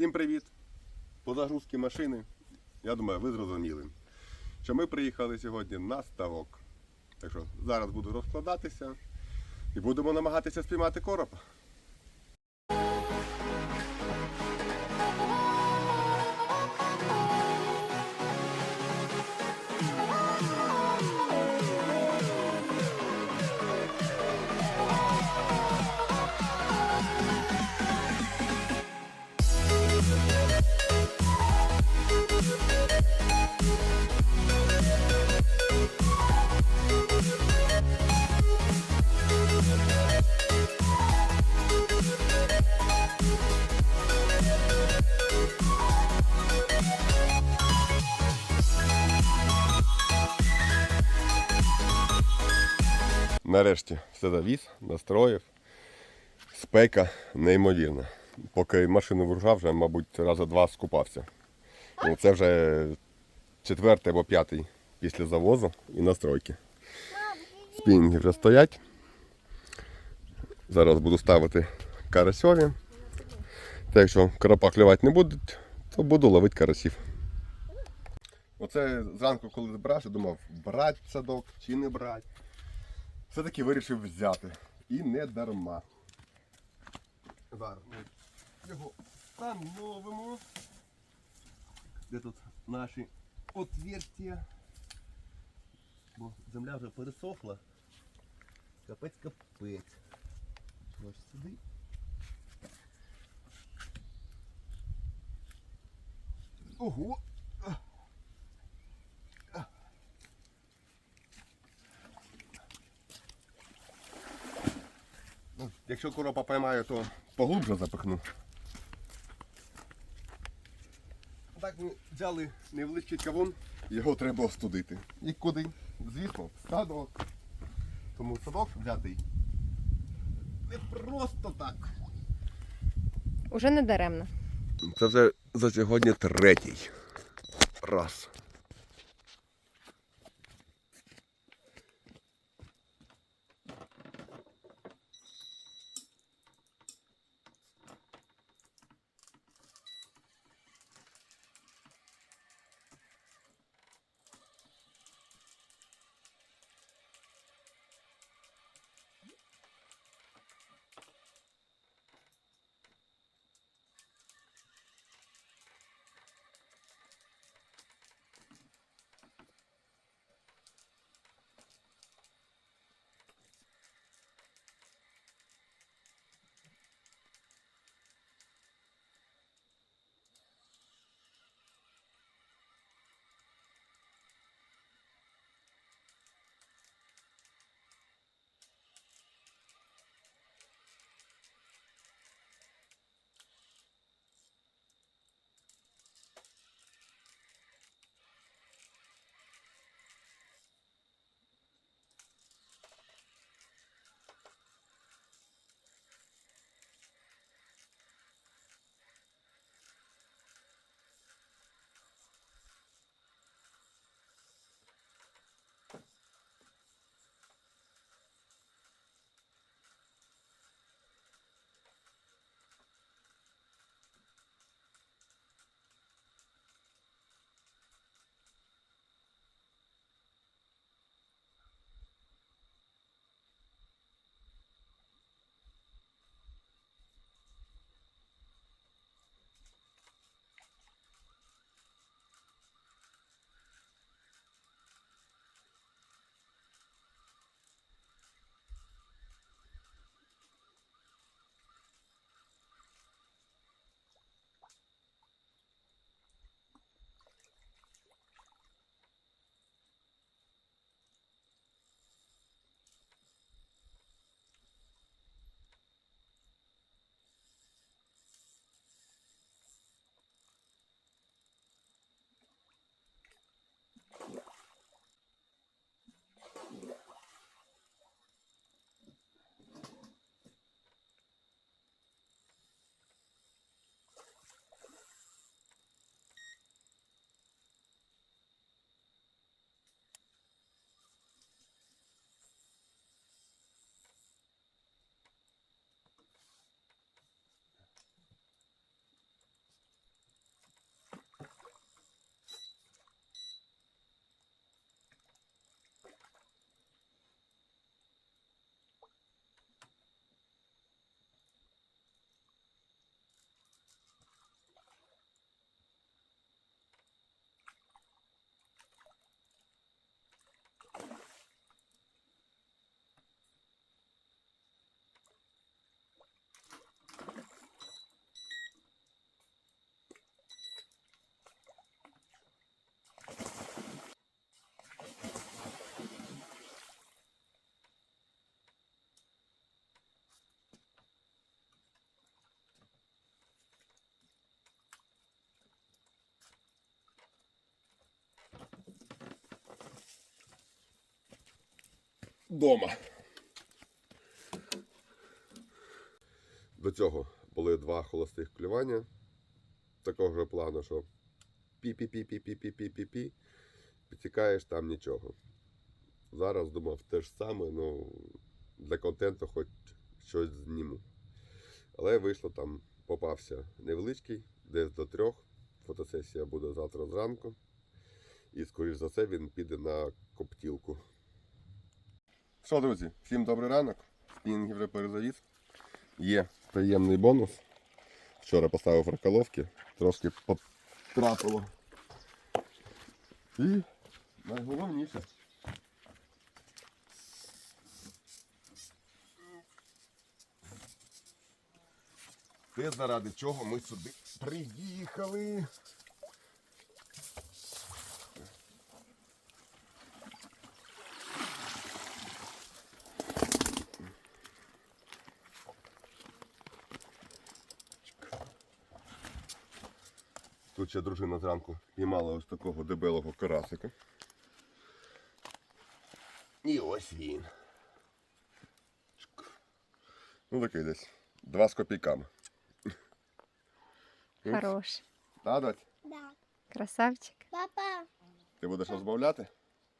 Всім привіт! По загрузці машини, я думаю, ви зрозуміли, що ми приїхали сьогодні на ставок. Так що зараз буду розкладатися і будемо намагатися спіймати коропа. Нарешті все завіз, настроїв. Спека неймовірна. Поки машину вружав, вже, мабуть, раза два скупався. Ну, це вже четвертий або п'ятий після завозу і настройки. Спінінги вже стоять. Зараз буду ставити карасьові. Та якщо карапа клювати не будуть, то буду ловити карасів. Оце зранку, коли збирався, думав, брати садок чи не брати. Все-таки вирішив взяти. І не дарма. Зараз ми його встановимо. Де тут наші отверстия? Бо земля вже пересохла. Капець капець. Ось сюди. Ого! Ну, якщо коропа поймаю, то поглубже запихну. Так ми взяли невеличкий кавун, його треба остудити. І куди? Звісно, в садок. Тому садок взятий не просто так. Уже не даремно. Це вже за сьогодні третій раз. Вдома. До цього були два холостих клювання. Такого ж плану, що пі-пі-пі-пі-пі-пі-пі-пі, підтікаєш там нічого. Зараз думав те ж саме, ну для контенту хоч щось зніму. Але вийшло там, попався невеличкий, десь до трьох. Фотосесія буде завтра зранку. І, скоріш за все, він піде на коптілку. Що, друзі, всім добрий ранок. Спінінги вже перезавіз. Є приємний бонус. Вчора поставив раколовки, трошки потрапило. І найголовніше. Те, заради чого ми сюди приїхали. Ще дружина зранку піймала ось такого дебелого карасика. І ось він. Ну такий десь. Два з копійками. Хорош. Да, дать? Да. Красавчик. Папа, Ти будеш розмовляти?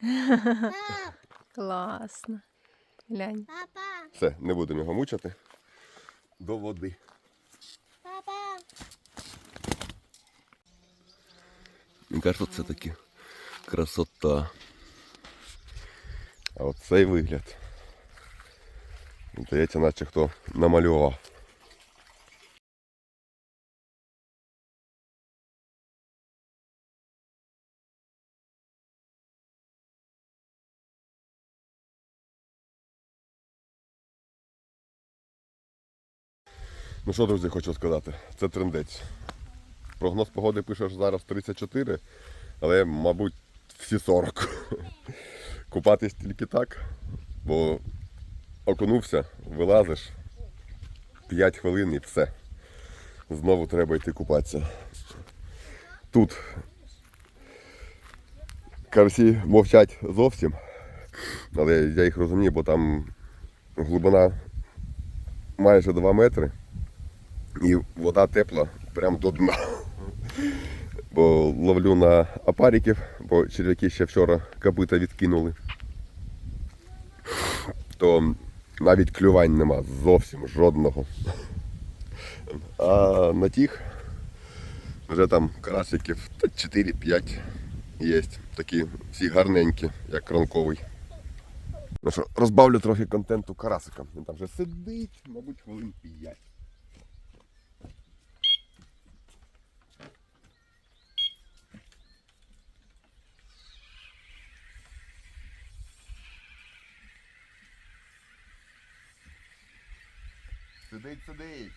пап, Класно. Глянь. папа, Все, не будемо його мучити. До води. Мені кажуть, це таки красота. А от цей вигляд. Здається, наче хто намалював. Ну що, друзі, хочу сказати, це трендець. Прогноз погоди пише, що зараз 34, але, мабуть, всі 40. Купатись тільки так, бо окунувся, вилазиш 5 хвилин і все. Знову треба йти купатися. Тут карасі мовчать зовсім, але я їх розумію, бо там глибина майже 2 метри і вода тепла прямо до дна. Бо ловлю на апаріків, бо черв'яки ще вчора копита відкинули. То навіть клювань нема зовсім жодного. А на тих вже там карасиків 4-5 є. Такі всі гарненькі, як ранковий. Ну що, розбавлю трохи контенту карасика. Він там вже сидить, мабуть, хвилин 5. Сидить, сидить.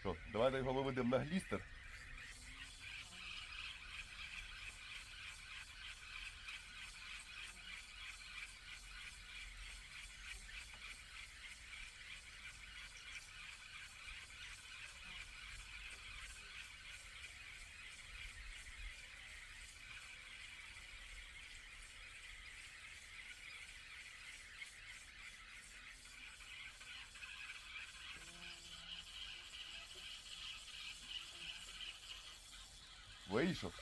Що, давайте його виведемо на глістер. Вийшов.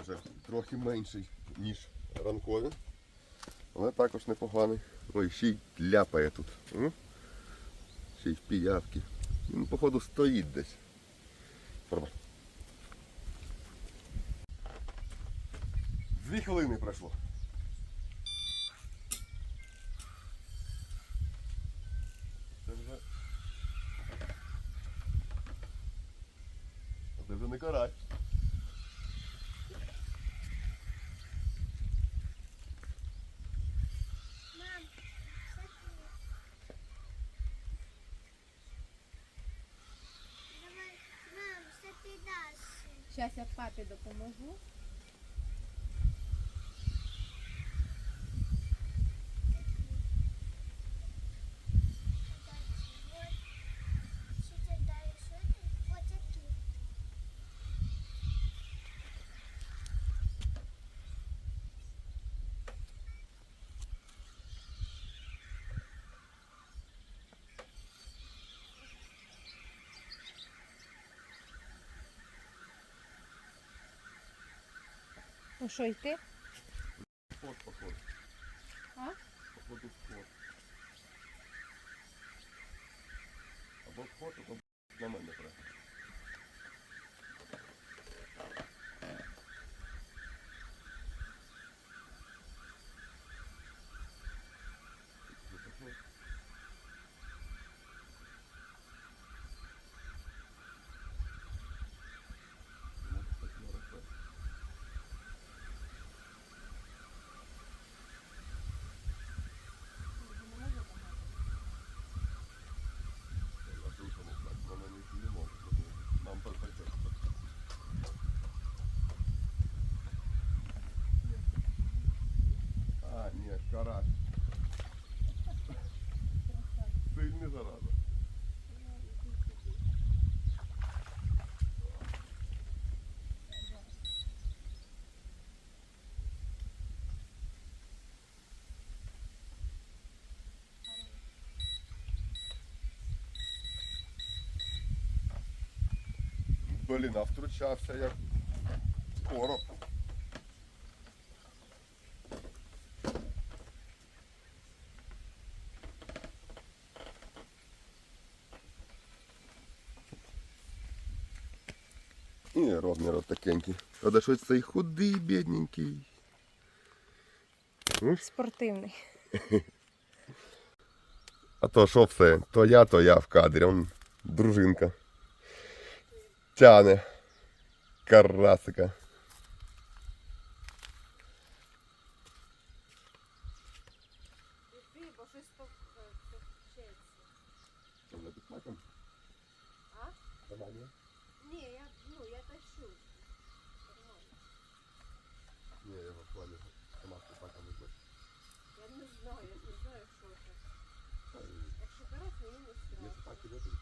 Це трохи менший, ніж ранкові. Але також непоганий. Ой, ще й ляпає тут. Ще й в піявки. Він, походу, стоїть десь. Дві хвилини пройшло. я папі допоможу. Що, йти? Вход, походу. А? Походу вход. Або вход, або на мене треба. Блін, а втручався як короб. І розмір от такенький. Правда, щось цей худий, бідненький. Спортивний. А то що все? То я, то я в кадрі. Он дружинка. Тяне. Карасика. Я не знаю, я не знаю, що це. Якщо карась, мені не страшно.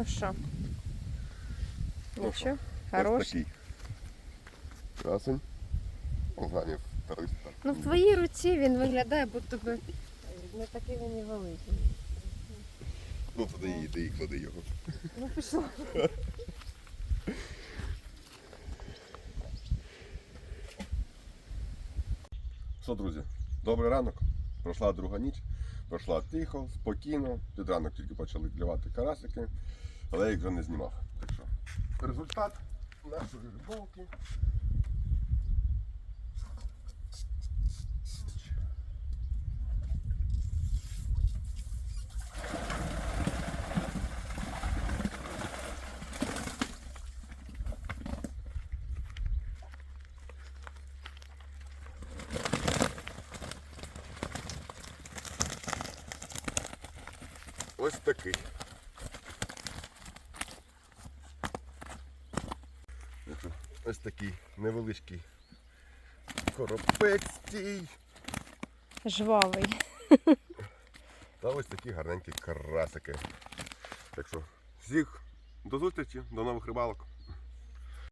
Ну що? Ну що, що? Ось Хорош. такий. Красень. Ну в твоїй руці він виглядає, будто би не такий він і великий. Ну туди і йди і клади його. Ну пішло. Що, друзі, добрий ранок. Пройшла друга ніч. пройшла тихо, спокійно. Під ранок тільки почали клювати карасики, але я їх не знімав. Так що результат нашої рибалки. Ось такий. Так що, Ось такий невеличкий коропець стій. Жвавий. Та ось такі гарненькі красики. Так що, всіх до зустрічі, до нових рибалок.